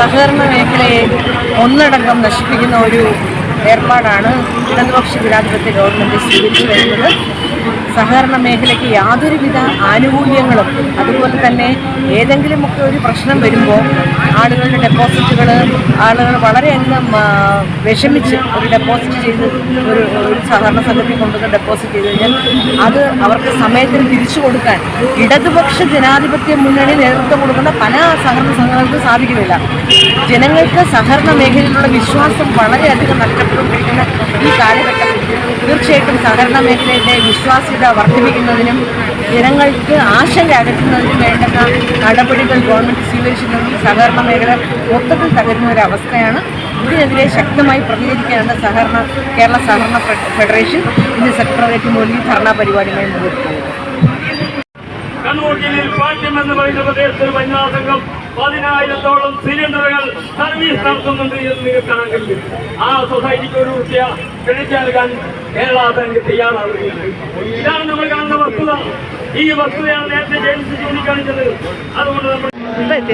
സഹകരണ മേഖലയെ ഒന്നടങ്കം നശിപ്പിക്കുന്ന ഒരു ഏർപ്പാടാണ് ഇടതുപക്ഷ ജനാധിപത്യ ഗവൺമെന്റ് സ്വീകരിച്ചു വരുന്നത്. സഹകരണ മേഖലയ്ക്ക് യാതൊരുവിധ ആനുകൂല്യങ്ങളും അതുപോലെ തന്നെ ഏതെങ്കിലുമൊക്കെ ഒരു പ്രശ്നം വരുമ്പോൾ ആളുകളുടെ ഡെപ്പോസിറ്റുകൾ ആളുകൾ വളരെയധികം വിഷമിച്ച് ഒരു ഡെപ്പോസിറ്റ് ചെയ്ത് ഒരു ഒരു സഹകരണ സംഘത്തിൽ കൊണ്ടുവന്ന് ഡെപ്പോസിറ്റ് ചെയ്ത് കഴിഞ്ഞാൽ അത് അവർക്ക് സമയത്തിന് തിരിച്ചു കൊടുക്കാൻ ഇടതുപക്ഷ ജനാധിപത്യ മുന്നണി നേതൃത്വം കൊടുക്കുന്ന പല സഹകരണ സംഘങ്ങൾക്ക് സാധിക്കുന്നില്ല. ജനങ്ങൾക്ക് സഹകരണ മേഖലയിലുള്ള വിശ്വാസം വളരെയധികം നഷ്ടപ്പെട്ടുകൊണ്ടിരിക്കുന്ന ഈ കാലഘട്ടത്തിൽ തീർച്ചയായിട്ടും സഹകരണ മേഖലയിലെ വിശ്വാസ്യത വർദ്ധിപ്പിക്കുന്നതിനും ജനങ്ങൾക്ക് ആശങ്ക അകറ്റുന്നതിനും വേണ്ടുന്ന നടപടികൾ ഗവൺമെന്റ് സ്വീകരിച്ചിട്ടുണ്ടെങ്കിൽ സഹകരണ മേഖല മൊത്തത്തിൽ തകരുന്ന ഒരു അവസ്ഥയാണ്. ഇതിനെതിരെ ശക്തമായി പ്രതികരിക്കാനാണ് സഹകരണ കേരള സഹകരണ ഫെഡറേഷൻ ഇന്ന് സെക്രട്ടേറിയറ്റ് മുന്നിൽ ധർണാ പരിപാടിയുമായി മുന്നോട്ട് പോകുന്നത്. കണ്ണൂർ ജില്ലയിൽ പാട്യം എന്ന് പറയുന്ന പ്രദേശത്ത് വനിതാ സംഘം പതിനായിരത്തോളം സിലിണ്ടറുകൾ സർവീസ് നടത്തുന്നുണ്ട് എന്ന് നിങ്ങൾക്ക് കാണാൻ കഴിയും ആ സൊസൈറ്റിക്ക് ഒരു രൂപ ക്രെഡിറ്റ് നൽകാൻ കേരള ബാങ്ക് തയ്യാറാവുകയാണ്. ഇതാണ് നമ്മൾ കാണുന്ന വസ്തുത. ഈ വസ്തുതയാണ് നേരത്തെ ജെയിംസ് ചൂണ്ടിക്കാണിച്ചത്. അതുകൊണ്ട് നമ്മൾ ഇപ്പം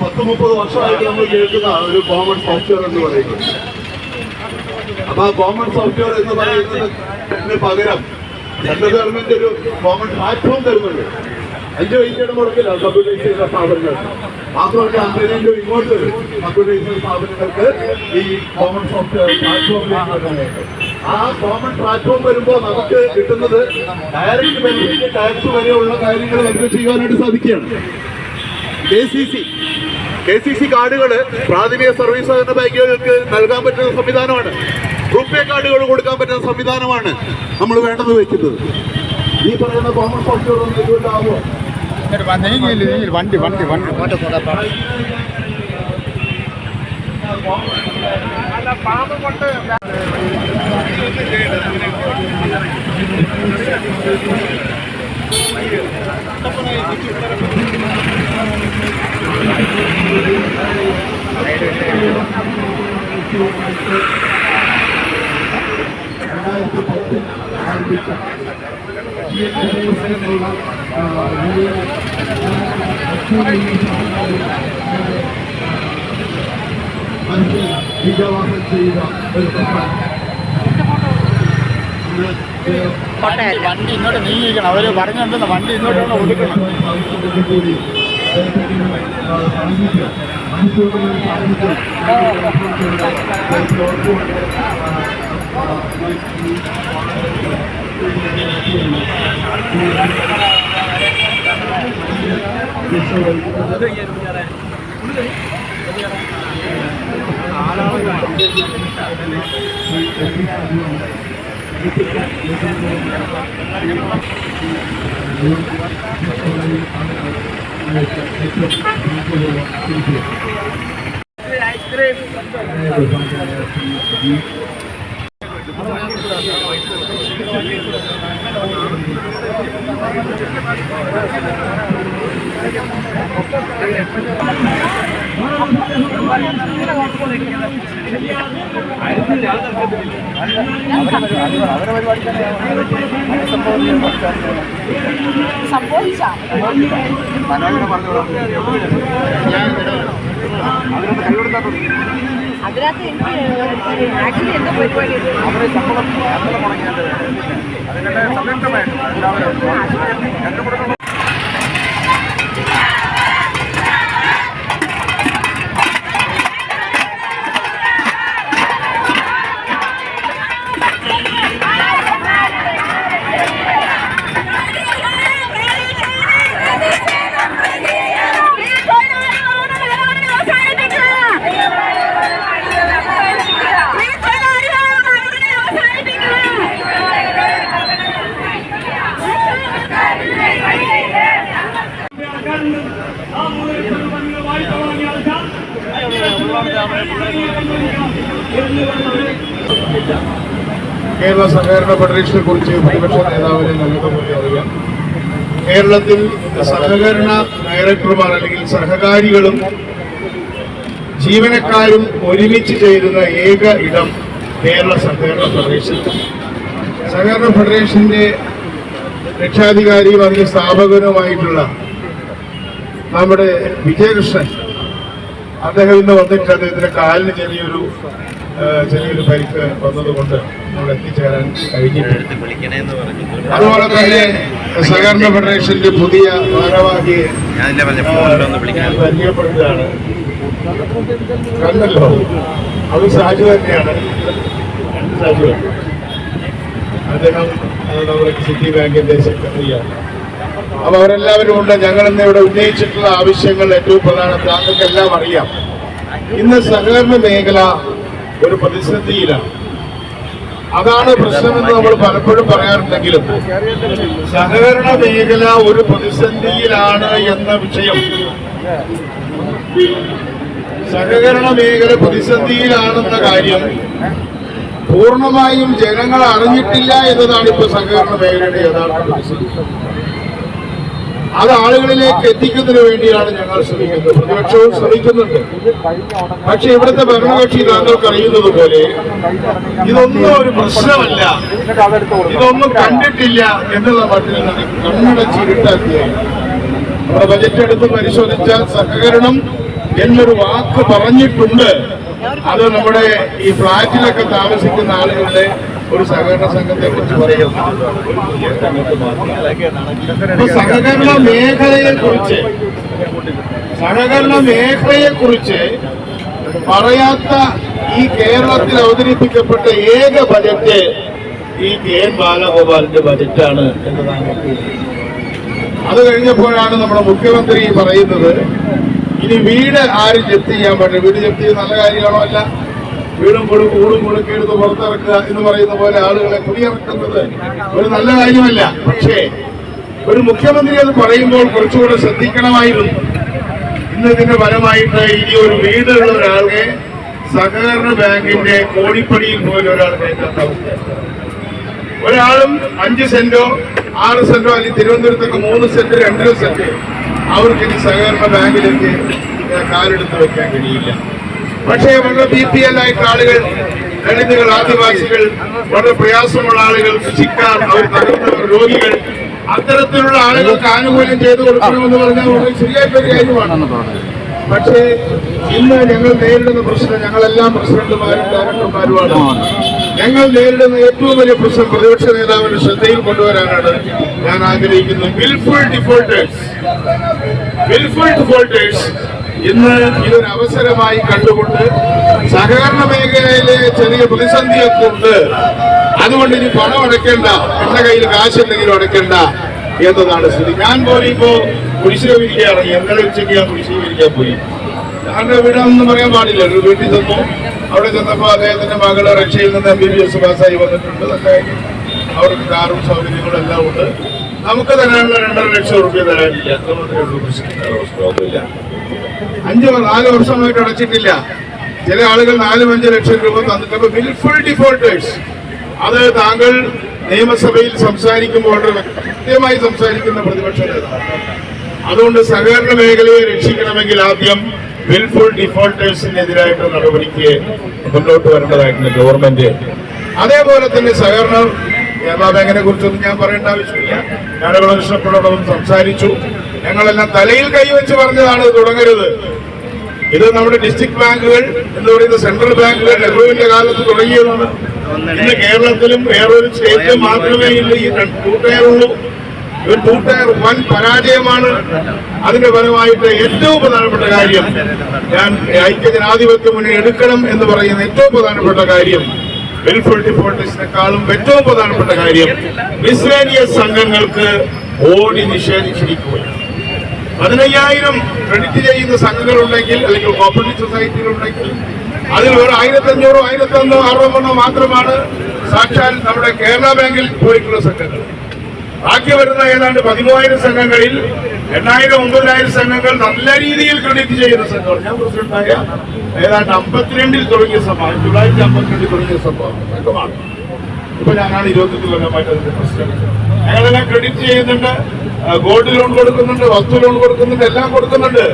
പത്ത് മുപ്പത് വർഷമായിട്ട് നമ്മൾ കേൾക്കുന്ന ഒരു കോമൺ സോഫ്റ്റ്വെയർ എന്ന് പറയുന്നത് അപ്പൊ ആ കോമൺ സോഫ്റ്റ്വെയർ എന്ന് പറയുന്നതിന് പകരം സെൻട്രൽ ഗവൺമെന്റ് ഒരു കോമൺ പ്ലാറ്റ്ഫോം തരുന്നുണ്ട് അഞ്ച് പൈസയുടെ മുടക്കില്ല കമ്പ്യൂട്ടൈസ് സ്ഥാപനങ്ങൾ മാത്രമല്ല അമ്പതിനും ഇങ്ങോട്ട് കമ്പ്യൂട്ടൈസ് സ്ഥാപനങ്ങൾക്ക് ഈ കോമൺ സോഫ്റ്റ്വെയർ പ്ലാറ്റ്ഫോം ആ കോമൺ പ്ലാറ്റ്ഫോം വരുമ്പോൾ നമുക്ക് കിട്ടുന്നത് ഡയറക്റ്റ് ബെനിഫിറ്റ് ടാക്സ് വരെയുള്ള കാര്യങ്ങൾ നമുക്ക് ചെയ്യാനായിട്ട് സാധിക്കുകയാണ്. K C C K C C കാർഡുകൾ പ്രാഥമിക സർവീസ് സഹകരണ ബാങ്കുകൾക്ക് നൽകാൻ പറ്റുന്ന സംവിധാനമാണ്. റുപ്പേ കാർഡുകൾ കൊടുക്കാൻ പറ്റുന്ന സംവിധാനമാണ് നമ്മൾ വേണ്ടത് വെക്കുന്നത്. ഈ പറയുന്ന കോമൺ പോസ്റ്റുകളൊന്നും ഇതുകൊണ്ടാവുമോ വണ്ടി വണ്ടി വണ്ടി വിജയവാസം ചെയ്യുക ഒരു പ്രസ്ഥാനം കോട്ടയല്ല വണ്ടി ഇങ്ങോട്ട് നീങ്ങിയിരിക്കണം. അവർ പറഞ്ഞിട്ടുണ്ടെന്ന് വണ്ടി ഇങ്ങോട്ട് കൊണ്ട് ഒതുക്കണം കൂടി അതിനകത്ത് എനിക്ക് ആക്ച്വലി എന്താ പരിപാടി അവസാനിപ്പിക്കുക കേരള സഹകരണ ഫെഡറേഷനെ കുറിച്ച് പ്രതിപക്ഷ നേതാവിനെ നമുക്ക് അറിയാം. കേരളത്തിൽ സഹകരണ ഡയറക്ടർമാർ അല്ലെങ്കിൽ സഹകാരികളും ജീവനക്കാരും ഒരുമിച്ച് ചേരുന്ന ഏക ഇടം കേരള സഹകരണ ഫെഡറേഷൻ. സഹകരണ ഫെഡറേഷന്റെ രക്ഷാധികാരിയും അതിന്റെ സ്ഥാപകനുമായിട്ടുള്ള നമ്മുടെ വിജയകൃഷ്ണൻ അദ്ദേഹം ഇന്ന് വന്നിട്ട് അദ്ദേഹത്തിന്റെ കാലിന് ചെറിയൊരു ചെറിയൊരു പരിക്ക് വന്നതുകൊണ്ട് നമ്മൾ എത്തിച്ചേരാൻ കഴിഞ്ഞിട്ടുണ്ട് അതുപോലെ തന്നെ സഹകരണ ഫെഡറേഷന്റെ പുതിയ ഭാരവാഹിയെ പരിചയപ്പെടുത്തുകയാണ് കണ്ടല്ലോ അത് സാജു തന്നെയാണ്. സാജു അദ്ദേഹം നമ്മുടെ സിറ്റി ബാങ്കിന്റെ സെക്രട്ടറിയാണ്. അപ്പൊ അവരെല്ലാവരും ഉണ്ട്. ഞങ്ങൾ ഇന്ന് ഇവിടെ ഉന്നയിച്ചിട്ടുള്ള ആവശ്യങ്ങൾ ഏറ്റവും പ്രധാന താങ്കൾക്കെല്ലാം അറിയാം. ഇന്ന് സഹകരണ മേഖല ഒരു പ്രതിസന്ധിയിലാണ് അതാണ് പ്രശ്നമെന്ന് നമ്മൾ പലപ്പോഴും പറയാറുണ്ടെങ്കിലും സഹകരണ മേഖല ഒരു പ്രതിസന്ധിയിലാണ് എന്ന വിഷയം. സഹകരണ മേഖല പ്രതിസന്ധിയിലാണെന്ന കാര്യം പൂർണമായും ജനങ്ങൾ അറിഞ്ഞിട്ടില്ല എന്നതാണ് ഇപ്പൊ സഹകരണ മേഖലയുടെ യഥാർത്ഥ പ്രതിസന്ധി. അത് ആളുകളിലേക്ക് എത്തിക്കുന്നതിന് വേണ്ടിയാണ് ഞങ്ങൾ ശ്രമിക്കുന്നത്. പ്രതിപക്ഷവും ശ്രമിക്കുന്നുണ്ട്. പക്ഷെ ഇവിടുത്തെ ഭരണകക്ഷി താങ്കൾക്ക് അറിയുന്നത് പോലെ ഇതൊന്നും ഒരു പ്രശ്നമല്ല. ഇതൊന്നും കണ്ടിട്ടില്ല എന്നുള്ള മട്ടിൽ കണ്ണടച്ചിരുട്ടാക്കിയായി നമ്മുടെ ബജറ്റ് എടുത്ത് പരിശോധിച്ചാൽ സഹകരണം എന്നൊരു വാക്ക് പറഞ്ഞിട്ടുണ്ട്. അത് നമ്മുടെ ഈ ഫ്ളാറ്റിലൊക്കെ താമസിക്കുന്ന ആളുകളുടെ ഒരു സഹകരണ സംഘത്തെ കുറിച്ച് അപ്പൊ സഹകരണ മേഖലയെ കുറിച്ച് സഹകരണ മേഖലയെ കുറിച്ച് പറയാത്ത ഈ കേരളത്തിൽ അവതരിപ്പിക്കപ്പെട്ട ഏക ബജറ്റ് ഈ കെ എൻ ബാലഗോപാലിന്റെ ബജറ്റാണ് എന്നതാണ്. അത് കഴിഞ്ഞപ്പോഴാണ് നമ്മുടെ മുഖ്യമന്ത്രി പറയുന്നത് ഇനി വീട് ആരും ജപ്തി ചെയ്യാൻ പറ്റില്ല വീട് ജപ്തി നല്ല കാര്യമാണോ? അല്ല. വീടും കൊടുക്കും ഊടും എടുത്ത് പുറത്തിറക്കുക എന്ന് പറയുന്ന പോലെ ആളുകളെ കുടിയിറക്കുന്നത് ഒരു നല്ല കാര്യമല്ല. പക്ഷേ ഒരു മുഖ്യമന്ത്രി അത് പറയുമ്പോൾ കുറച്ചുകൂടെ ശ്രദ്ധിക്കണമായിരുന്നു. ഇന്ന് ഇതിന്റെ ഫലമായിട്ട് ഇനി ഒരു വീടുള്ള ഒരാളെ സഹകരണ ബാങ്കിന്റെ കോടിപ്പടിയിൽ പോലും ഒരാൾ അവസ്ഥയാണ് ഒരാളും അഞ്ച് സെന്റോ ആറ് സെന്റോ അല്ലെങ്കിൽ തിരുവനന്തപുരത്തൊക്കെ മൂന്ന് സെന്റ് രണ്ടര സെന്റ് അവർക്ക് ഇനി സഹകരണ ബാങ്കിലേക്ക് കാലെടുത്ത് വെക്കാൻ കഴിയില്ല. പക്ഷേ വളരെ ബി പി എൽ ആയിട്ടുള്ള ആളുകൾ ദളിതുകൾ ആദിവാസികൾ വളരെ പ്രയാസമുള്ള ആളുകൾ കൃഷിക്കാർ അവർ തകർന്നവർ രോഗികൾ അത്തരത്തിലുള്ള ആളുകൾക്ക് ആനുകൂല്യം ചെയ്തു കൊടുക്കണമെന്ന് പറഞ്ഞാൽ വളരെ ശരിയായിട്ടൊരു കാര്യമാണ്. പക്ഷേ ഇന്ന് ഞങ്ങൾ നേരിടുന്ന പ്രശ്നം ഞങ്ങളെല്ലാം പ്രസിഡന്റുമാരും ഡയറക്ടർമാരുമാണ്. ഞങ്ങൾ നേരിടുന്ന ഏറ്റവും വലിയ പ്രശ്നം പ്രതിപക്ഷ നേതാവിന്റെ ശ്രദ്ധയിൽ കൊണ്ടുവരാനാണ് ഞാൻ ആഗ്രഹിക്കുന്നത്. വിൽഫുൾ ഡിഫോൾട്ടേഴ്സ് വിൽഫുൾ ഡിഫോൾട്ടേഴ്സ് ഇന്ന് ഇതൊരു അവസരമായി കണ്ടുകൊണ്ട് സഹകരണ മേഖലയിലെ ചെറിയ പ്രതിസന്ധിയൊക്കെ ഉണ്ട് അതുകൊണ്ട് ഇനി പണം അടയ്ക്കേണ്ട എന്റെ കയ്യിൽ കാശുണ്ടെങ്കിലും അടയ്ക്കേണ്ട എന്നതാണ് സ്ഥിതി. ഞാൻ പോലും ഇപ്പോ കുടിശ്ശിക എന്നെ ഇന്നലെ ഉച്ചയ്ക്ക് ഞാൻ കുടിശ്ശിക പോയി? ഞങ്ങളുടെ വീടാണെന്ന് പറയാൻ പാടില്ല. ഒരു വീട്ടിൽ തന്നു അവിടെ ചെന്നപ്പോ അദ്ദേഹത്തിന്റെ മകൾ റഷ്യയിൽ നിന്ന് എം ബി ബി എസ് പാസ്സായി വന്നിട്ടുണ്ട്. അവർക്ക് കാറും സൗകര്യങ്ങളും എല്ലാം ഉണ്ട്. നമുക്ക് തരാനുള്ള രണ്ടര ലക്ഷം റുപ്യ തരാനില്ല. അത്രമാത്രമേ ഉള്ളൂ പ്രശ്നമൊന്നുമില്ല അഞ്ച് നാലോ വർഷമായിട്ട് അടച്ചിട്ടില്ല. ചില ആളുകൾ നാലും അഞ്ച് ലക്ഷം രൂപ തന്നിട്ടുണ്ട്. വിൽഫുൾ ഡിഫോൾട്ടേഴ്സ് അത് താങ്കൾ നിയമസഭയിൽ സംസാരിക്കുമ്പോൾ വളരെ കൃത്യമായി സംസാരിക്കുന്ന പ്രതിപക്ഷ നേതാവ് അതുകൊണ്ട് സഹകരണ മേഖലയെ രക്ഷിക്കണമെങ്കിൽ ആദ്യം വിൽഫുൾ ഡിഫോൾട്ടേഴ്സിനെതിരായിട്ട് നടപടിക്ക് മുന്നോട്ട് വരേണ്ടതായിട്ടുണ്ട് ഗവൺമെന്റ് അതേപോലെ തന്നെ സഹകരണ കേരള ബാങ്കിനെ കുറിച്ചൊന്നും ഞാൻ പറയേണ്ട ആവശ്യമില്ല. ഞാനവിടെ ഇഷ്ടപ്പെടുന്നതും സംസാരിച്ചു. ഞങ്ങളെല്ലാം തലയിൽ കൈവച്ച് പറഞ്ഞതാണ് തുടങ്ങരുത്. ഇത് നമ്മുടെ ഡിസ്ട്രിക്ട് ബാങ്കുകൾ എന്ന് പറയുന്ന സെൻട്രൽ ബാങ്കുകൾ നെഹ്റുവിന്റെ കാലത്ത് തുടങ്ങിയതാണ്. ഇന്ന് കേരളത്തിലും വേറൊരു സ്റ്റേറ്റിലും മാത്രമേ ഇന്ന് ഈ ടൂ ടയർ ഒരു ടൂ ടയർ വൻ പരാജയമാണ്. അതിന്റെ ഫലമായിട്ട് ഏറ്റവും പ്രധാനപ്പെട്ട കാര്യം ഞാൻ ഐക്യജനാധിപത്യ മുന്നിൽ എടുക്കണം എന്ന് പറയുന്ന ഏറ്റവും പ്രധാനപ്പെട്ട കാര്യം വെൽഫെയർ ഡിഫോൾട്ടേഴ്സിനെക്കാളും ഏറ്റവും പ്രധാനപ്പെട്ട കാര്യം മിസ്ലേനിയസ് സംഘങ്ങൾക്ക് ഓടി നിഷേധിച്ചിരിക്കുകയാണ്. പതിനയ്യായിരം ക്രെഡിറ്റ് ചെയ്യുന്ന സംഘങ്ങളുണ്ടെങ്കിൽ അല്ലെങ്കിൽ കോപ്പറേറ്റീവ് സൊസൈറ്റികളുണ്ടെങ്കിൽ അതിൽ ഒരു ആയിരത്തഞ്ഞൂറോ ആയിരത്തൊന്നോ അറുപതെണ്ണോ മാത്രമാണ് സാക്ഷാൽ നമ്മുടെ കേരള ബാങ്കിൽ പോയിട്ടുള്ള സംഘങ്ങൾ. ബാക്കി വരുന്ന ഏതാണ്ട് പതിമൂവായിരം സംഘങ്ങളിൽ എണ്ണായിരം ഒമ്പതിനായിരം സംഘങ്ങൾ നല്ല രീതിയിൽ ക്രെഡിറ്റ് ചെയ്യുന്ന സംഘങ്ങൾ ഞാൻ പ്രസിഡന്റായ ഏതാണ്ട് അമ്പത്തിരണ്ടിൽ തുടങ്ങിയ സംഭവം ആയിരത്തി തൊള്ളായിരത്തി അമ്പത്തിരണ്ടിൽ തുടങ്ങിയ സംഭവം ഇപ്പൊ ഞാനാണ് ഇരുപത്തി കൊല്ലമായിട്ട് അതിന്റെ പ്രസിഡന്റ് ഞങ്ങളെല്ലാം ക്രെഡിറ്റ് ചെയ്യുന്നുണ്ട്. ഗോൾഡ് ലോൺ കൊടുക്കുന്നുണ്ട് വസ്തു ലോൺ കൊടുക്കുന്നുണ്ട് എല്ലാം കൊടുക്കുന്നുണ്ട്.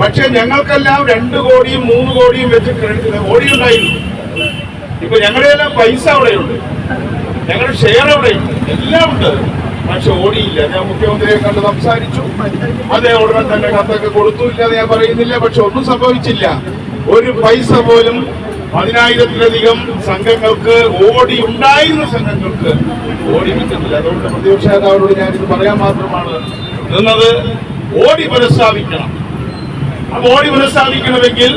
പക്ഷെ ഞങ്ങൾക്കെല്ലാം രണ്ട് കോടിയും മൂന്ന് കോടിയും വെച്ച് ക്രെഡിറ്റ് ഓടി ഉണ്ടായിരുന്നു ഇപ്പൊ ഞങ്ങളുടെ എല്ലാം പൈസ അവിടെയുണ്ട്. ഞങ്ങളുടെ ഷെയർ അവിടെയുണ്ട്. എല്ലാം ഉണ്ട്. പക്ഷെ ഓടിയില്ല. ഞാൻ മുഖ്യമന്ത്രിയെ കണ്ട് സംസാരിച്ചു. അതേ ഉടനെ തന്നെ കത്തൊക്കെ കൊടുത്തു ഇല്ല ഞാൻ പറയുന്നില്ല. പക്ഷെ ഒന്നും സംഭവിച്ചില്ല. ഒരു പൈസ പോലും പതിനായിരത്തിലധികം സംഘങ്ങൾക്ക് ഓടി ഉണ്ടായിരുന്ന സംഘങ്ങൾക്ക് ഓടി വെച്ചിട്ടില്ല അതുകൊണ്ട് പ്രതിപക്ഷ നേതാവിനോട് ഞാനിത് പറയാൻ മാത്രമാണ് നിന്നത്. ഓടി പുനഃസ്ഥാപിക്കണം. അപ്പൊ ഓടി പുനഃസ്ഥാപിക്കണമെങ്കിൽ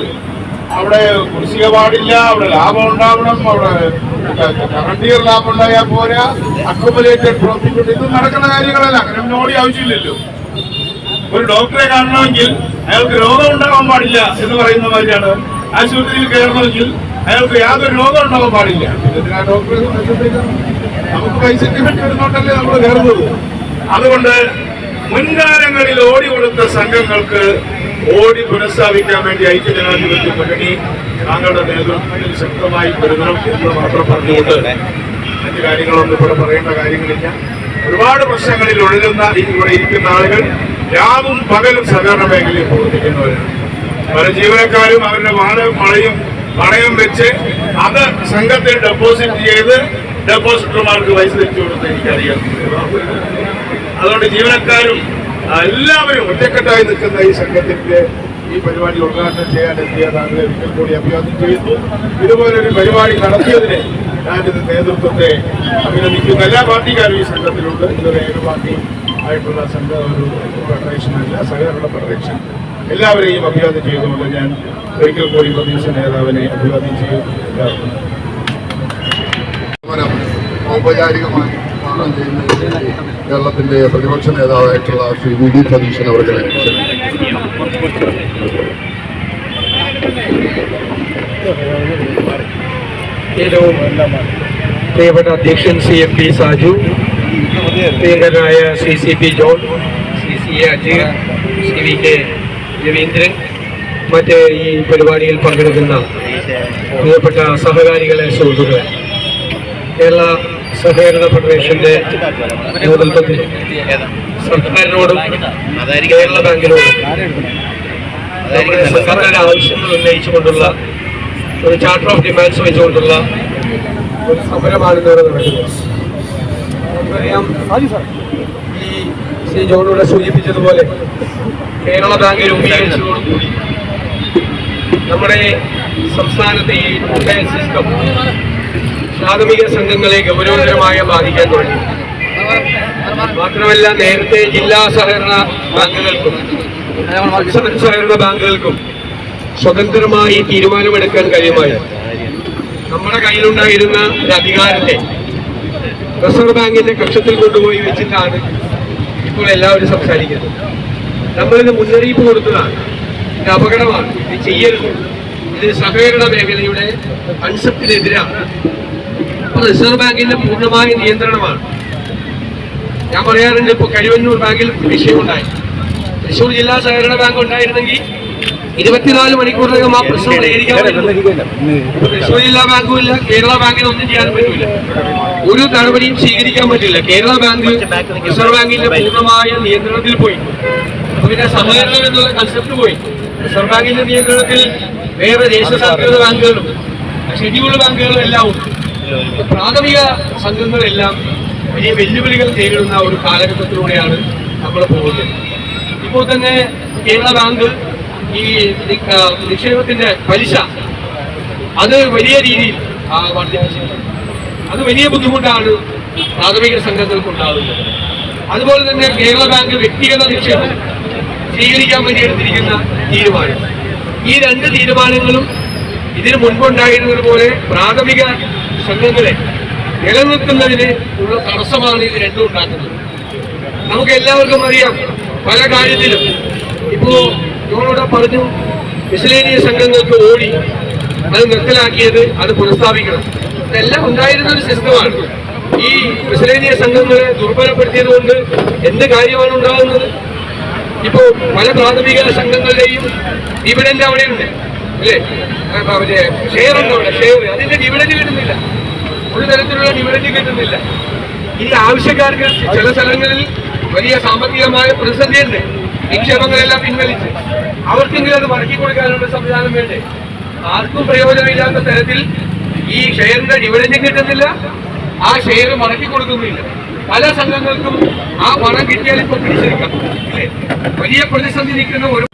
അവിടെ കുടിശ്ശിക പാടില്ല അവിടെ ലാഭം ഉണ്ടാവണം അവിടെ കറണ്ട് ഇയർ ലാഭം ഉണ്ടായാൽ പോരാ. അക്കുമുലേറ്റഡ് പ്രോഫിറ്റ് ഇത് നടക്കുന്ന കാര്യങ്ങളല്ല. അങ്ങനെ ഓടി ആവശ്യമില്ലല്ലോ. ഒരു ഡോക്ടറെ കാണണമെങ്കിൽ അയാൾക്ക് രോഗം ഉണ്ടാവാൻ പാടില്ല എന്ന് പറയുന്ന മാതിരിയാണ് ആശുപത്രിയിൽ കയറണമെങ്കിൽ അയാൾക്ക് യാതൊരു രോഗം ഉണ്ടാവാൻ പാടില്ല. ഡോക്ടറെ? നമുക്ക് പൈസയ്ക്ക് വരുന്നോണ്ടല്ലേ നമ്മൾ കയറുന്നത്. അതുകൊണ്ട് മുൻകാലങ്ങളിൽ ഓടി കൊടുത്ത സംഘങ്ങൾക്ക് ഓടി പുനഃസ്ഥാപിക്കാൻ വേണ്ടി ഐക്യജനാധിപത്യ മുന്നണി താങ്കളുടെ നേതൃത്വത്തിൽ ശക്തമായി വരുന്നണം എന്ന് മാത്രം പറഞ്ഞുകൊണ്ട് മറ്റു കാര്യങ്ങളൊന്നും ഇവിടെ പറയേണ്ട കാര്യങ്ങളില്ല. ഒരുപാട് പ്രശ്നങ്ങളിൽ ഒഴുകുന്ന ഇവിടെ ഇരിക്കുന്ന ആളുകൾ രാവും പകലും സഹകരണ മേഖലയിൽ പ്രവർത്തിക്കുന്നവരാണ്. പല ജീവനക്കാരും അവരുടെ വാടക പണയും പണയം വെച്ച് അത് സംഘത്തിൽ ഡെപ്പോസിറ്റ് ചെയ്ത് ഡെപ്പോസിറ്റർമാർക്ക് പൈസ തിരിച്ചു കൊടുത്ത് എനിക്കറിയാം അതുകൊണ്ട് ജീവനക്കാരും എല്ലാവരും ഒറ്റക്കെട്ടായി നിൽക്കുന്ന ഈ സംഘത്തിന്റെ ഈ പരിപാടി ഉദ്ഘാടനം ചെയ്യാൻ എത്തിയ താങ്കളെ ഒരിക്കൽ കൂടി അഭിവാദ്യം ചെയ്യുന്നു. ഇതുപോലൊരു പരിപാടി നടത്തിയതിന് ഞാനിത് നേതൃത്വത്തെ അഭിനന്ദിക്കുന്നു. എല്ലാ പാർട്ടിക്കാരും ഈ സംഘത്തിലുണ്ട്. ഇതൊരു ഏക പാർട്ടി ആയിട്ടുള്ള സംഘ ഒരു ഫെഡറേഷൻ അല്ല സഹകരണ ഫെഡറേഷൻ എല്ലാവരെയും അഭിവാദ്യം ചെയ്തുകൊണ്ട് ഞാൻ ഒരിക്കൽ കൂടി പ്രതിപക്ഷ നേതാവിനെ അഭിവാദ്യം ചെയ്യുന്നു ഔപചാരികമായി കേരളത്തിന്റെ പ്രതിപക്ഷ നേതാവായിട്ടുള്ള ശ്രീ വി ഡി സതീശൻ ഏറ്റവും പ്രിയപ്പെട്ട അധ്യക്ഷൻ സി എം പി സാജു പ്രിയങ്കരനായ C C P John C C A Ajeer C V K Raveendran മറ്റ് ഈ പരിപാടിയിൽ പങ്കെടുക്കുന്ന പ്രിയപ്പെട്ട സഹകാരികളെ സുഹൃത്തുക്കളെ. കേരള സഹകരണ ഫെഡറേഷന്റെ നേതൃത്വത്തിൽ സർക്കാരിനോടും കേരള ബാങ്കിനോടും സർക്കാരിന്റെ ആവശ്യങ്ങൾ ഉന്നയിച്ചുകൊണ്ടുള്ള ഒരു ചാർട്ടർ ഓഫ് ഡിമാൻഡ്സ് വെച്ചുകൊണ്ടുള്ള ഒരു സമരമാണ് ഇന്നിവിടെ നടക്കുന്നത്. നമുക്കറിയാം ഈ ശ്രീ ജോണിലൂടെ സൂചിപ്പിച്ചതുപോലെ കേരള ബാങ്ക് രൂപീകരിച്ചതോടുകൂടി നമ്മുടെ സംസ്ഥാനത്തെ ഈ റിട്ടയർ സിസ്റ്റം പ്രാഥമിക സംഘങ്ങളെ ഗൗരവതരമായി ബാധിക്കാൻ തുടങ്ങി. മാത്രമല്ല നേരത്തെ ജില്ലാ സഹകരണ ബാങ്കുകൾക്കും സഹകരണ ബാങ്കുകൾക്കും സ്വതന്ത്രമായി തീരുമാനമെടുക്കാൻ കഴിയുമായി നമ്മുടെ കയ്യിലുണ്ടായിരുന്ന ഒരു അധികാരത്തെ റിസർവ് ബാങ്കിന്റെ കക്ഷത്തിൽ കൊണ്ടുപോയി വെച്ചിട്ടാണ് ഇപ്പോൾ എല്ലാവരും സംസാരിക്കുന്നത്. നമ്മളിത് മുന്നറിയിപ്പ് കൊടുത്തതാണ്. ഇത് അപകടമാണ്. ഇത് ചെയ്യരുത്. ഇത് സഹകരണ മേഖലയുടെ കൺസെപ്റ്റിനെതിരാണ് ഇപ്പൊ റിസർവ് ബാങ്കിന്റെ പൂർണമായ നിയന്ത്രണമാണ്. ഞാൻ പറയാറുണ്ട് ഇപ്പൊ കഴിവന്നൂർ ബാങ്കിൽ വിഷയമുണ്ടായി. തൃശ്ശൂർ ജില്ലാ സഹകരണ ബാങ്ക് ഉണ്ടായിരുന്നെങ്കിൽ ഇരുപത്തിനാല് മണിക്കൂറിനകം ആ പ്രശ്നം പരിഹരിക്കാൻ തൃശ്ശൂർ ജില്ലാ ബാങ്കും ഇല്ല കേരള ബാങ്കിന് ഒന്നും ചെയ്യാൻ പറ്റില്ല ഒരു നടപടിയും സ്വീകരിക്കാൻ പറ്റില്ല. കേരള ബാങ്ക് റിസർവ് ബാങ്കിന്റെ പൂർണമായ നിയന്ത്രണത്തിൽ പോയി. പിന്നെ സഹകരണം എന്നുള്ള കൺസെപ്റ്റ് പോയി. റിസർവ് ബാങ്കിന്റെ നിയന്ത്രണത്തിൽ വേറെ ദേശസാൽകൃത ബാങ്കുകളും ഷെഡ്യൂൾഡ് ബാങ്കുകളും എല്ലാം ഉണ്ട്. പ്രാഥമിക സംഘങ്ങളെല്ലാം വലിയ വെല്ലുവിളികൾ നേരിടുന്ന ഒരു കാലഘട്ടത്തിലൂടെയാണ് നമ്മൾ പോകുന്നത്. ഇപ്പോൾ തന്നെ കേരള ബാങ്ക് ഈ നിക്ഷേപത്തിന്റെ പലിശ അത് വലിയ രീതിയിൽ വർദ്ധിപ്പിച്ചിട്ടുണ്ട്. അത് വലിയ ബുദ്ധിമുട്ടാണ് പ്രാഥമിക സംഘങ്ങൾക്ക് ഉണ്ടാകുന്നത് അതുപോലെ തന്നെ കേരള ബാങ്ക് വ്യക്തിഗത നിക്ഷേപം സ്വീകരിക്കാൻ വേണ്ടി എടുത്തിരിക്കുന്ന തീരുമാനം. ഈ രണ്ട് തീരുമാനങ്ങളും ഇതിന് മുൻപുണ്ടായിരുന്നത് പോലെ പ്രാഥമിക സംഘങ്ങളെ നിലനിർത്തുന്നതിന് ഉള്ള തടസ്സമാണ് ഇത് രണ്ടും ഉണ്ടാക്കുന്നത്. നമുക്ക് എല്ലാവർക്കും അറിയാം പല കാര്യത്തിലും ഇപ്പോ ഞങ്ങളോട് പറഞ്ഞു മിസലേനിയ സംഘങ്ങൾക്ക് ഓടി അത് നിർത്തലാക്കിയത് അത് പുനഃസ്ഥാപിക്കണം. ഇതെല്ലാം ഉണ്ടായിരുന്ന ഒരു സിസ്റ്റമാണ്. ഈ മിസലേനിയ സംഘങ്ങളെ ദുർബലപ്പെടുത്തിയത് കൊണ്ട് എന്ത് കാര്യമാണ് ഉണ്ടാകുന്നത്? ഇപ്പോ പല പ്രാഥമിക സംഘങ്ങളുടെയും ഡിവിഡന്റ് അവിടെയുണ്ട് അല്ലേ? ആ, മറ്റേ ഷെയർ ഉണ്ട് അവിടെ ഷെയർ അതിന്റെ ഡിവിഡന്റ് കിട്ടുന്നില്ല. ഒരു തരത്തിലുള്ള ഡിവിഡന്റ് കിട്ടുന്നില്ല. ഈ ആവശ്യക്കാർക്ക് ചില സ്ഥലങ്ങളിൽ വലിയ സാമ്പത്തികമായ പ്രതിസന്ധിയുണ്ട്. നിക്ഷേപങ്ങളെല്ലാം പിൻവലിച്ച്. അവർക്കെങ്കിലും അത് മടക്കി കൊടുക്കാനുള്ള സംവിധാനം വേണ്ടേ? ആർക്കും പ്രയോജനമില്ലാത്ത തരത്തിൽ ഈ ഷെയറിന്റെ ഡിവിഡന്റ് കിട്ടുന്നില്ല. ആ ഷെയർ മടക്കി കൊടുക്കുന്നില്ല പല സംഘങ്ങൾക്കും ആ പണം കിട്ടിയാൽ ഇപ്പൊ പിടിച്ചെടുക്കാം? വലിയ പ്രതിസന്ധി നിൽക്കുന്ന ഒരു